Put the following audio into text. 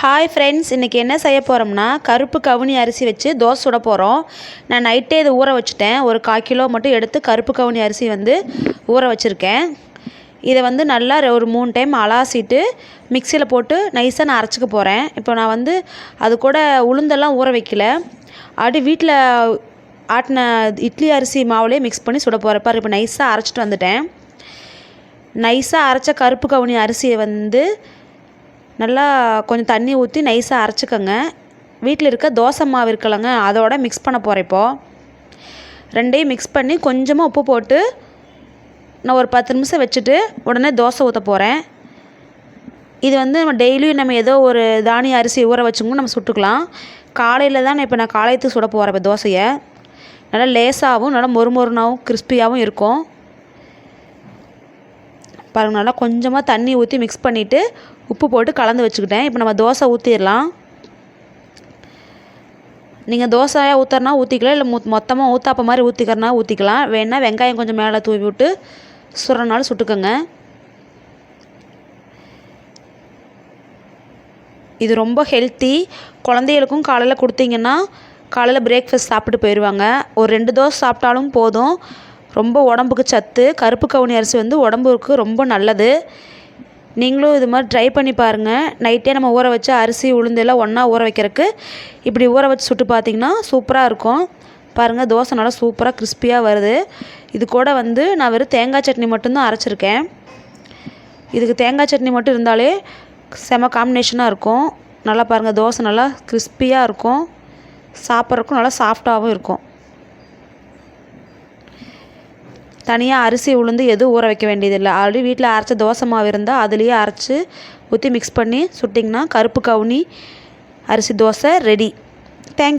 Hi friends இன்றைக்கி என்ன செய்ய போகிறோம்னா கருப்பு கவுனி அரிசி வச்சு தோசை சுட போகிறோம் நான் நைட்டே இதை ஊற வச்சுட்டேன். ஒரு கால் கிலோ மட்டும் எடுத்து கருப்பு கவுனி அரிசி வந்து ஊற வச்சுருக்கேன். இதை வந்து நல்லா ஒரு மூணு டைம் அலாசிட்டு மிக்சியில் போட்டு நைஸாக நான் அரைச்சிக்க போகிறேன் இப்போ நான் வந்து அது கூட உளுந்தெல்லாம் ஊற வைக்கல. அப்படி வீட்டில் ஆட்டின இட்லி அரிசி மாவுலேயே மிக்ஸ் பண்ணி சுட போகிறேன் பாரு இப்போ நைஸாக அரைச்சிட்டு வந்துட்டேன். நைஸாக அரைச்ச கருப்பு கவுனி அரிசியை வந்து நல்லா கொஞ்சம் தண்ணி ஊற்றி நைஸாக அரைச்சிக்கோங்க. வீட்டில் இருக்க தோசை மாவு இருக்கலங்க அதோட மிக்ஸ் பண்ண போகிறேன் இப்போது ரெண்டையும் மிக்ஸ் பண்ணி கொஞ்சமாக உப்பு போட்டு நான் ஒரு பத்து நிமிஷம் வச்சுட்டு உடனே தோசை ஊற்ற போகிறேன் இது வந்து நம்ம டெய்லியும் நம்ம ஏதோ ஒரு தானிய அரிசி ஊற வச்சுங்க நம்ம சுட்டுக்கலாம். காலையில் தான் இப்போ நான் காலையத்துக்கு சுட போகிறேன் இப்போ தோசையை. நல்லா லேசாகவும் நல்லா மொறுமொறுனாகவும் கிறிஸ்பியாகவும் இருக்கும். பாருங்கள் நல்லா கொஞ்சமாக தண்ணி ஊற்றி மிக்ஸ் பண்ணிவிட்டு உப்பு போட்டு கலந்து வச்சுக்கிட்டேன். இப்போ நம்ம தோசை ஊற்றிடலாம் நீங்கள் தோசையாக ஊற்றுறனா ஊற்றிக்கலாம் இல்லை மொ மொத்தமாக ஊத்தாப்ப மாதிரி ஊற்றிக்கிறனா ஊற்றிக்கலாம் வேணால் வெங்காயம் கொஞ்சம் மேலே தூவி விட்டு சுடுறனாலும் சுட்டுக்கோங்க. இது ரொம்ப ஹெல்த்தி குழந்தைகளுக்கும் காலையில் கொடுத்தீங்கன்னா காலையில் பிரேக்ஃபாஸ்ட் சாப்பிட்டு போயிடுவாங்க ஒரு ரெண்டு தோசை சாப்பிட்டாலும் போதும். ரொம்ப உடம்புக்கு சத்து கருப்பு கவுனி அரிசி வந்து உடம்புக்கு ரொம்ப நல்லது. நீங்களும் இது மாதிரி ட்ரை பண்ணி பாருங்கள் நைட்டே நம்ம ஊற வச்ச அரிசி உளுந்தெல்லாம் ஒன்றா ஊற வைக்கிறதுக்கு. இப்படி ஊற வச்சு சுட்டு பார்த்திங்கன்னா சூப்பராக இருக்கும். பாருங்கள் தோசை நல்லா சூப்பராக கிறிஸ்பியாக வருது. இது கூட வந்து நான் வெறும் தேங்காய் சட்னி மட்டும்தான் அரைச்சிருக்கேன். இதுக்கு தேங்காய் சட்னி மட்டும் இருந்தாலே செம காம்பினேஷனாக இருக்கும். நல்லா பாருங்கள் தோசை நல்லா கிறிஸ்பியாக இருக்கும். சாப்பிட்றதுக்கும் நல்லா சாஃப்டாகவும் இருக்கும். தனியாக அரிசி உளுந்து எதுவும் ஊற வைக்க வேண்டியதில்லை. ஆல்ரெடி வீட்டில் அரைச்ச தோசை மாவு இருந்தால் அதுலேயே அரைச்சி ஊற்றி மிக்ஸ் பண்ணி சுட்டிங்கன்னா கருப்பு கவுனி அரிசி தோசை ரெடி தேங்க்